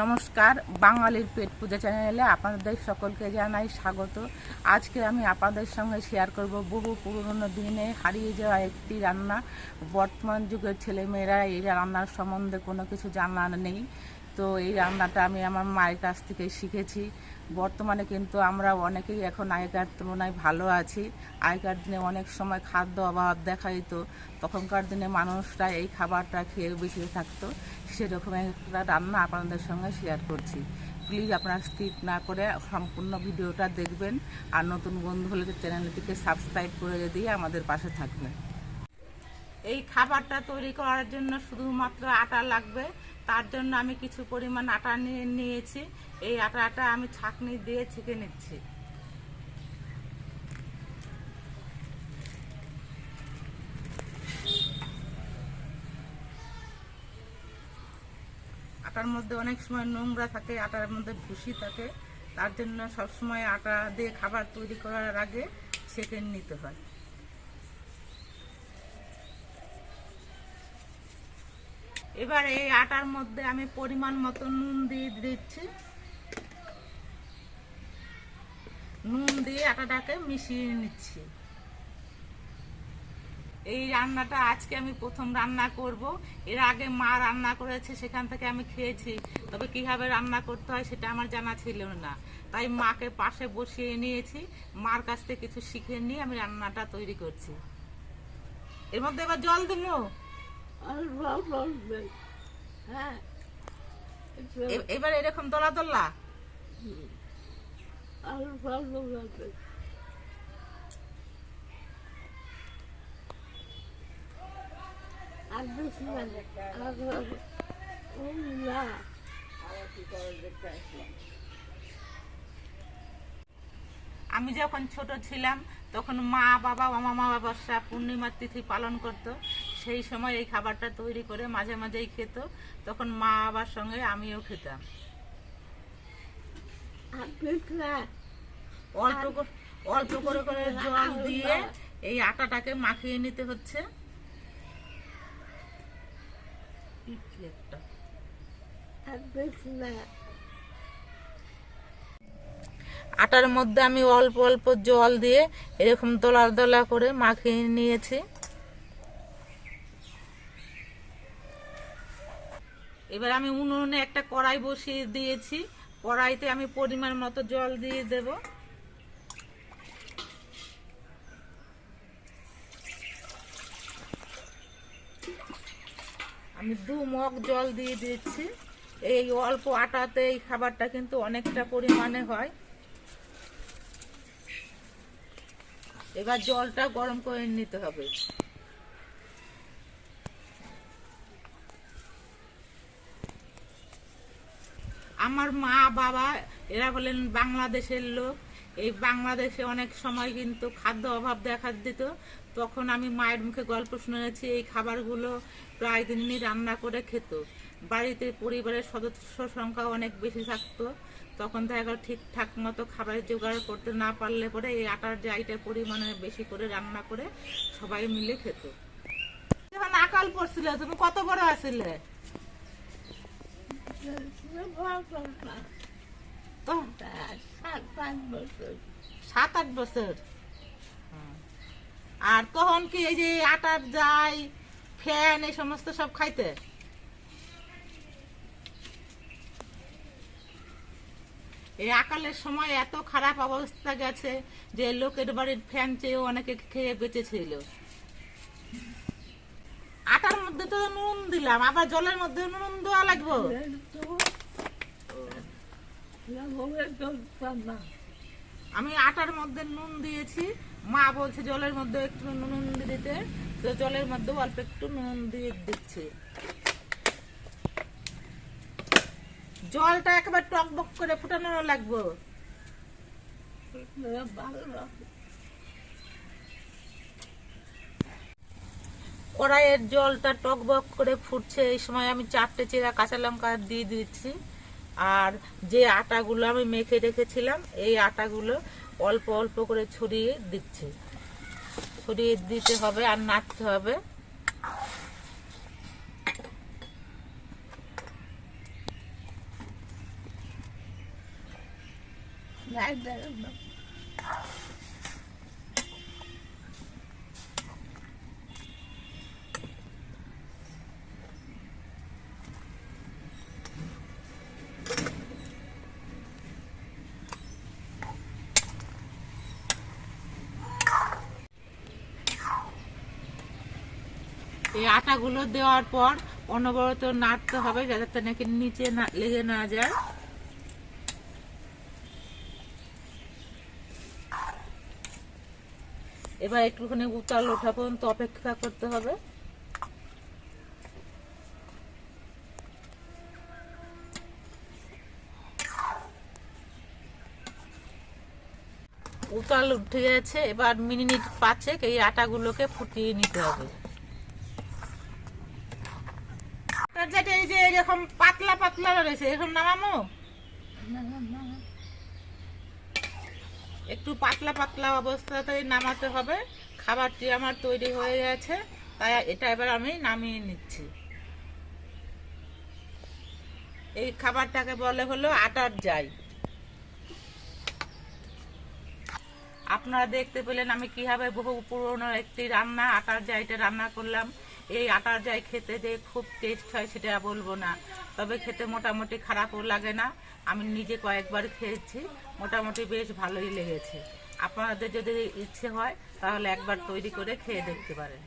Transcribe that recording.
নমস্কার, বাঙালির পেট পূজা চ্যানেলে আপনাদের সকলকে জানাই স্বাগত। আজকে আমি আপনাদের সঙ্গে শেয়ার করব বহু পুরনো দিনে হারিয়ে যাওয়া একটি রান্না। বর্তমান যুগের ছেলেমেয়েরা এই রান্নার সম্বন্ধে কোনো কিছু জানা নেই। তো এই রান্নাটা আমি আমার মায়ের কাছ থেকে শিখেছি। বর্তমানে কিন্তু আমরা অনেকেই এখন আগেকার তুলনায় ভালো আছি। আগেকার দিনে অনেক সময় খাদ্য অভাব দেখা যেত তখনকার দিনে মানুষরা এই খাবারটা খেয়ে বেঁচে থাকতো। সেরকম একটা রান্না আপনাদের সঙ্গে শেয়ার করছি। প্লিজ আপনারা স্কিপ না করে সম্পূর্ণ ভিডিওটা দেখবেন। আর নতুন বন্ধু হলে চ্যানেলটিকে সাবস্ক্রাইব করে দিয়ে আমাদের পাশে থাকবেন। এই খাবারটা তৈরি করার জন্য শুধুমাত্র আটা লাগবে। তার জন্য আমি কিছু পরিমাণ আটা নিয়ে নিয়েছি। এই আটাটা আমি ছাঁকনি দিয়ে ছেঁকে নিচ্ছি। আটার মধ্যে অনেক সময় নোংরা থাকে, আটার মধ্যে ভুসি থাকে। তার জন্য সবসময় আটা দিয়ে খাবার তৈরি করার আগে ছেঁকে নিতে হয়। এবার এই আটার মধ্যে আমি পরিমাণ মতো নুন দিয়ে দিচ্ছি। নুন দিয়ে আটাটাকে মিশিয়ে নিচ্ছি। এই রান্নাটা আজকে আমি প্রথম রান্না করব। এর আগে মা রান্না করেছে, সেখান থেকে আমি খেয়েছি। তবে কীভাবে রান্না করতে হয় সেটা আমার জানা ছিল না। তাই মাকে পাশে বসিয়ে নিয়েছি। মার কাছ থেকে কিছু শিখে নিয়ে আমি রান্নাটা তৈরি করছি। এর মধ্যে এবার জল এ- এবার এরকম দলা দলা আমি যখন ছোট ছিলাম, তখন মা বাবা মামা মা বাবার পূর্ণিমার তিথি পালন করত। সেই সময় এই খাবারটা তৈরি করে মাঝে মাঝেই খেত, তখন মা আবার সঙ্গে আমিও খেতাম। অল্প করে- করে জল দিয়ে এই আটাটাকে মাখিয়ে নিতে হচ্ছে। আটার মধ্যে আমি অল্প অল্প জল দিয়ে এরকম দোলা দোলা করে মাখিয়ে নিয়েছি। এবার আমি উনুনে একটা কড়াই বসিয়ে দিয়েছি। কড়াইতে আমি পরিমাণ মতো জল দিয়ে দেব। আমি দু মগ জল দিয়ে দিচ্ছি। এই অল্প আটাতে এই খাবারটা কিন্তু অনেকটা পরিমাণে হয়। এবার জলটা গরম করে নিতে হবে। আমার মা, বাবা, এরা হলেন বাংলাদেশের লোক। এই বাংলাদেশে অনেক সময় কিন্তু খাদ্য অভাব দেখা দিত। তখন আমি মায়ের মুখে গল্প শুনেছি, এই খাবারগুলো প্রায় দিনই রান্না করে খেত। বাড়িতে পরিবারের সদস্য সংখ্যা অনেক বেশি থাকতো। তখন দেখা গেল ঠিকঠাক মতো খাবার জোগাড় করতে না পারলে পরে এই আটার জাইটা পরিমাণে বেশি করে রান্না করে সবাই মিলে খেত। যখন আকাল পড়ছিল তুমি কত বড় আছিলে? তো সাত আট বছর। আর তখন কি এই যে আটার যাই, ফ্যান, এই সমস্ত সব খাইতে? এই আকালের সময় এত খারাপ অবস্থা গেছে যে লোকের বাড়ির ফ্যান চেয়েও অনেকে খেয়ে বেঁচেছিল। আটার মধ্যে তো নুন দিলাম, আবার জলের মধ্যে নুন দেওয়া লাগবে। আমি আটার মধ্যে নুন দিয়েছি। মা বলছে জলের মধ্যে একটু নুন দিতে। তো জলের মধ্যে অল্প একটু নুন দিয়ে দিচ্ছি। জলটা একেবারে টকবক করে ফুটানো লাগবে। কড়াইয়ের জলটা টকবক করে ফুটছে। এই সময় আমি চারটে চেরা কাঁচা লঙ্কা দিয়ে দিচ্ছি। আর যে আটাগুলো আমি মেখে রেখেছিলাম, এই আটাগুলো অল্প অল্প করে ছড়িয়ে দিচ্ছি। ছড়িয়ে দিতে হবে আর নাড়তে হবে। এই আটাগুলো দেওয়ার পর অনবরত নাড়তে হবে যাতে নাকি নিচে না লেগে না যায়। এবার একটুখানি উতাল ওঠা পর্যন্ত অপেক্ষা করতে হবে। উতাল উঠে গেছে, এবার মিনিট পাঁচেক এই আটাগুলোকে ফুটিয়ে নিতে হবে তার যেটা এই যে এরকম পাতলা পাতলা রয়েছে, এরকম নামামো একটু পাতলা পাতলা অবস্থাতে নামাতে হবে। খাবারটি আমার তৈরি হয়ে গেছে, তাই এটা এবার আমি নামিয়ে নিচ্ছি। এই খাবারটাকে বলে হলো আটার যাই আপনারা দেখতে পেলেন আমি কীভাবে বহু পুরনো একটি রান্না, আটার জাইটা রান্না করলাম। এই আটা যায় খেতে যে খুব টেস্ট হয় সেটা বলব না। তবে খেতে মোটামুটি খারাপও লাগে না। আমি নিজে কয়েকবার খেয়েছি, মোটামুটি বেশ ভালোই লেগেছে। আপনাদের যদি ইচ্ছে হয়, তাহলে একবার তৈরি করে খেয়ে দেখতে পারেন।